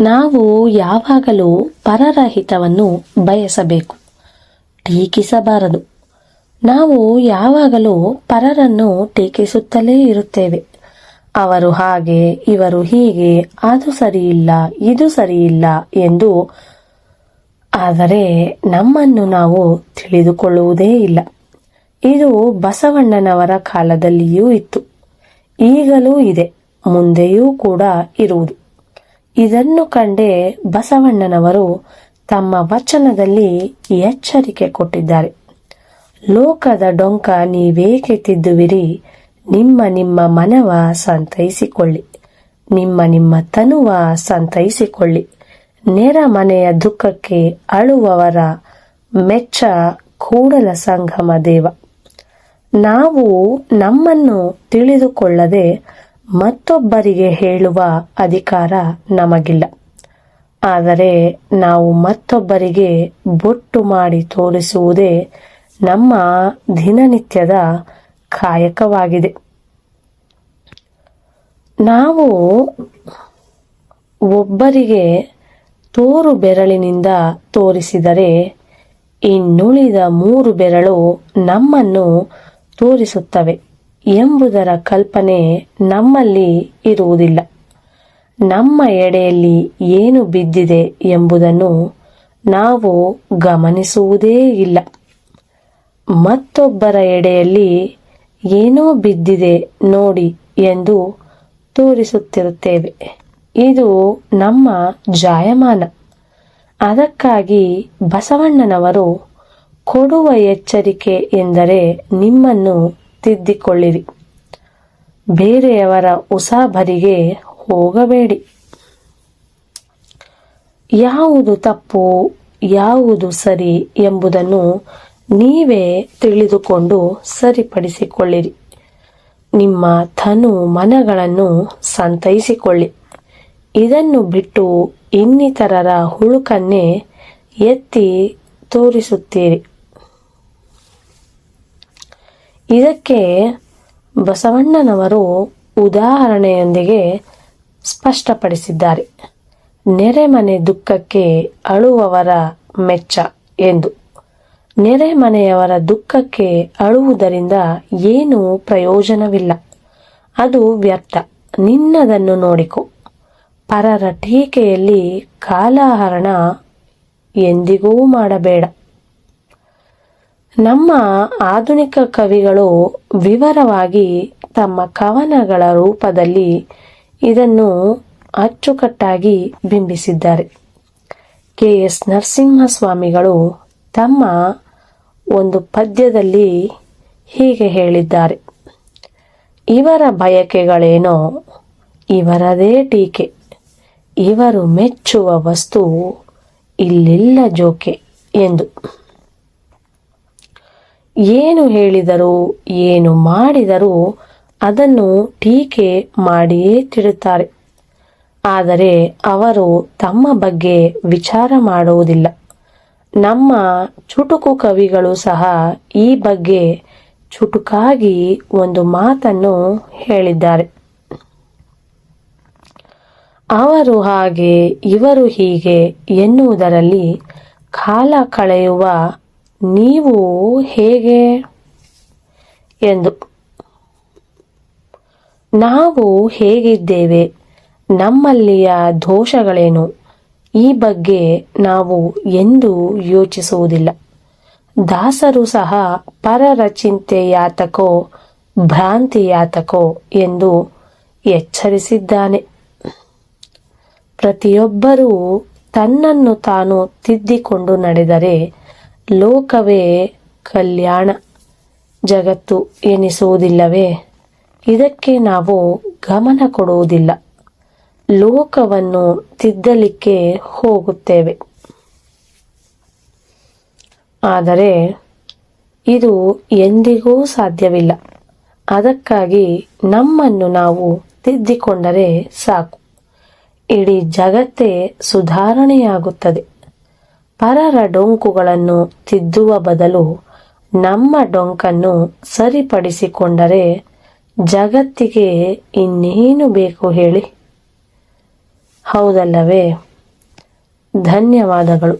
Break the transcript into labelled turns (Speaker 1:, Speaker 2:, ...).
Speaker 1: ನಾವು ಯಾವಾಗಲೂ ಪರರ ಹಿತವನ್ನು ಬಯಸಬೇಕು. ಟೀಕಿಸಬಾರದು. ನಾವು ಯಾವಾಗಲೂ ಪರರನ್ನು ಟೀಕಿಸುತ್ತಲೇ ಇರುತ್ತೇವೆ. ಅವರು ಹಾಗೆ, ಇವರು ಹೀಗೆ, ಅದು ಸರಿಯಿಲ್ಲ, ಇದು ಸರಿಯಿಲ್ಲ ಎಂದು. ಆದರೆ ನಮ್ಮನ್ನು ನಾವು ತಿಳಿದುಕೊಳ್ಳುವುದೇ ಇಲ್ಲ. ಇದು ಬಸವಣ್ಣನವರ ಕಾಲದಲ್ಲಿಯೂ ಇತ್ತು. ಈಗಲೂ ಇದೆ, ಮುಂದೆಯೂ ಕೂಡ ಇರುವುದು. ಇದನ್ನು ಕಂಡೇ ಬಸವಣ್ಣನವರು ತಮ್ಮ ವಚನದಲ್ಲಿ ಎಚ್ಚರಿಕೆ ಕೊಟ್ಟಿದ್ದಾರೆ. ಲೋಕದ ಡೊಂಕ ನೀವೇಕೆ ತಿದ್ದುವಿರಿ? ನಿಮ್ಮ ನಿಮ್ಮ ಮನವ ಸಂತೈಸಿಕೊಳ್ಳಿ. ನಿಮ್ಮ ನಿಮ್ಮ ತನುವ ಸಂತೈಸಿಕೊಳ್ಳಿ. ನೆರ ಮನೆಯ ದುಃಖಕ್ಕೆ ಅಳುವವರ ಮೆಚ್ಚ ಕೂಡಲ ಸಂಗಮ ದೇವ. ನಾವು ನಮ್ಮನ್ನು ತಿಳಿದುಕೊಳ್ಳದೆ ಮತ್ತೊಬ್ಬರಿಗೆ ಹೇಳುವ ಅಧಿಕಾರ ನಮಗಿಲ್ಲ. ಆದರೆ ನಾವು ಮತ್ತೊಬ್ಬರಿಗೆ ಬೊಟ್ಟು ಮಾಡಿ ತೋರಿಸುವುದೇ ನಮ್ಮ ದಿನನಿತ್ಯದ ಕಾಯಕವಾಗಿದೆ. ನಾವು ಒಬ್ಬರಿಗೆ ತೋರು ಬೆರಳಿನಿಂದ ತೋರಿಸಿದರೆ ಇನ್ನುಳಿದ ಮೂರು ಬೆರಳು ನಮ್ಮನ್ನು ತೋರಿಸುತ್ತವೆ. ಎಂಬುದರ ಕಲ್ಪನೆ ನಮ್ಮಲ್ಲಿ ಇರುವುದಿಲ್ಲ. ನಮ್ಮ ಎಡೆಯಲ್ಲಿ ಏನು ಬಿದ್ದಿದೆ ಎಂಬುದನ್ನು ನಾವು ಗಮನಿಸುವುದೇ ಇಲ್ಲ. ಮತ್ತೊಬ್ಬರ ಎಡೆಯಲ್ಲಿ ಏನೋ ಬಿದ್ದಿದೆ ನೋಡಿ ಎಂದು ತೋರಿಸುತ್ತಿರುತ್ತೇವೆ. ಇದು ನಮ್ಮ ಜಾಯಮಾನ. ಅದಕ್ಕಾಗಿ ಬಸವಣ್ಣನವರು ಕೊಡುವ ಎಚ್ಚರಿಕೆ ಎಂದರೆ ನಿಮ್ಮನ್ನು ತಿದ್ದಿಕೊಳ್ಳಿರಿ. ಬೇರೆಯವರ ಉಸಾಬರಿಗೆ ಹೋಗಬೇಡಿ. ಯಾವುದು ತಪ್ಪು, ಯಾವುದು ಸರಿ ಎಂಬುದನ್ನು ನೀವೇ ತಿಳಿದುಕೊಂಡು ಸರಿಪಡಿಸಿಕೊಳ್ಳಿರಿ. ನಿಮ್ಮ ತನು ಮನಗಳನ್ನು ಸಂತೈಸಿಕೊಳ್ಳಿ. ಇದನ್ನು ಬಿಟ್ಟು ಇನ್ನಿತರರ ಹುಳುಕನ್ನೇ ಎತ್ತಿ ತೋರಿಸುತ್ತೀರಿ. ಇದಕ್ಕೆ ಬಸವಣ್ಣನವರು ಉದಾಹರಣೆಯೊಂದಿಗೆ ಸ್ಪಷ್ಟಪಡಿಸಿದ್ದಾರೆ. ನೆರೆಮನೆ ದುಃಖಕ್ಕೆ ಅಳುವವರ ಮೆಚ್ಚ ಎಂದು. ನೆರೆಮನೆಯವರ ದುಃಖಕ್ಕೆ ಅಳುವುದರಿಂದ ಏನೂ ಪ್ರಯೋಜನವಿಲ್ಲ. ಅದು ವ್ಯರ್ಥ. ನಿನ್ನದನ್ನು ನೋಡಿಕೊ. ಪರರ ಟೀಕೆಯಲ್ಲಿ ಕಾಲಹರಣ ಎಂದಿಗೂ ಮಾಡಬೇಡ. ನಮ್ಮ ಆಧುನಿಕ ಕವಿಗಳು ವಿವರವಾಗಿ ತಮ್ಮ ಕವನಗಳ ರೂಪದಲ್ಲಿ ಇದನ್ನು ಅಚ್ಚುಕಟ್ಟಾಗಿ ಬಿಂಬಿಸಿದ್ದಾರೆ. ಕೆ ಎಸ್ ನರಸಿಂಹಸ್ವಾಮಿಗಳು ತಮ್ಮ ಒಂದು ಪದ್ಯದಲ್ಲಿ ಹೀಗೆ ಹೇಳಿದ್ದಾರೆ. ಇವರ ಬಯಕೆಗಳೇನೋ, ಇವರದೇ ಟೀಕೆ. ಇವರು ಮೆಚ್ಚುವ ವಸ್ತು ಇಲ್ಲಿಲ್ಲ ಜೋಕೆ ಎಂದು. ಏನು ಹೇಳಿದರೂ, ಏನು ಮಾಡಿದರೂ ಅದನ್ನು ಟೀಕೆ ಮಾಡಿಯೇ ತಿಳುತ್ತಾರೆ. ಆದರೆ ಅವರು ತಮ್ಮ ಬಗ್ಗೆ ವಿಚಾರ ಮಾಡುವುದಿಲ್ಲ. ನಮ್ಮ ಚುಟುಕು ಕವಿಗಳು ಸಹ ಈ ಬಗ್ಗೆ ಚುಟುಕಾಗಿ ಒಂದು ಮಾತನ್ನು ಹೇಳಿದ್ದಾರೆ. ಅವರು ಹಾಗೆ, ಇವರು ಹೀಗೆ ಎನ್ನುವುದರಲ್ಲಿ ಕಾಲ ಕಳೆಯುವ ನೀವು ಹೇಗೆ ಎಂದು ನಾವು ಹೇಗಿದ್ದೇವೆ? ನಮ್ಮಲ್ಲಿಯ ದೋಷಗಳೇನು? ಈ ಬಗ್ಗೆ ನಾವು ಎಂದೂ ಯೋಚಿಸುವುದಿಲ್ಲ. ದಾಸರು ಸಹ ಪರರ ಚಿಂತೆಯಾತಕೋ, ಭ್ರಾಂತಿಯಾತಕೋ ಭ್ರಾಂತಿ ಯಾತಕೋ ಎಂದು ಎಚ್ಚರಿಸಿದ್ದಾನೆ. ಪ್ರತಿಯೊಬ್ಬರೂ ತನ್ನನ್ನು ತಾನು ತಿದ್ದಿಕೊಂಡು ನಡೆದರೆ ಲೋಕವೇ ಕಲ್ಯಾಣ ಜಗತ್ತು ಎನಿಸುವುದಿಲ್ಲವೇ? ಇದಕ್ಕೆ ನಾವು ಗಮನ ಕೊಡುವುದಿಲ್ಲ. ಲೋಕವನ್ನು ತಿದ್ದಲಿಕ್ಕೆ ಹೋಗುತ್ತೇವೆ. ಆದರೆ ಇದು ಎಂದಿಗೂ ಸಾಧ್ಯವಿಲ್ಲ. ಅದಕ್ಕಾಗಿ ನಮ್ಮನ್ನು ನಾವು ತಿದ್ದಿಕೊಂಡರೆ ಸಾಕು. ಇಡೀ ಜಗತ್ತೇ ಸುಧಾರಣೆಯಾಗುತ್ತದೆ. ಪರರ ಡೊಂಕುಗಳನ್ನು ತಿದ್ದುವ ಬದಲು ನಮ್ಮ ಡೊಂಕನ್ನು ಸರಿಪಡಿಸಿಕೊಂಡರೆ ಜಗತ್ತಿಗೆ ಇನ್ನೇನು ಬೇಕು ಹೇಳಿ? ಹೌದಲ್ಲವೇ? ಧನ್ಯವಾದಗಳು.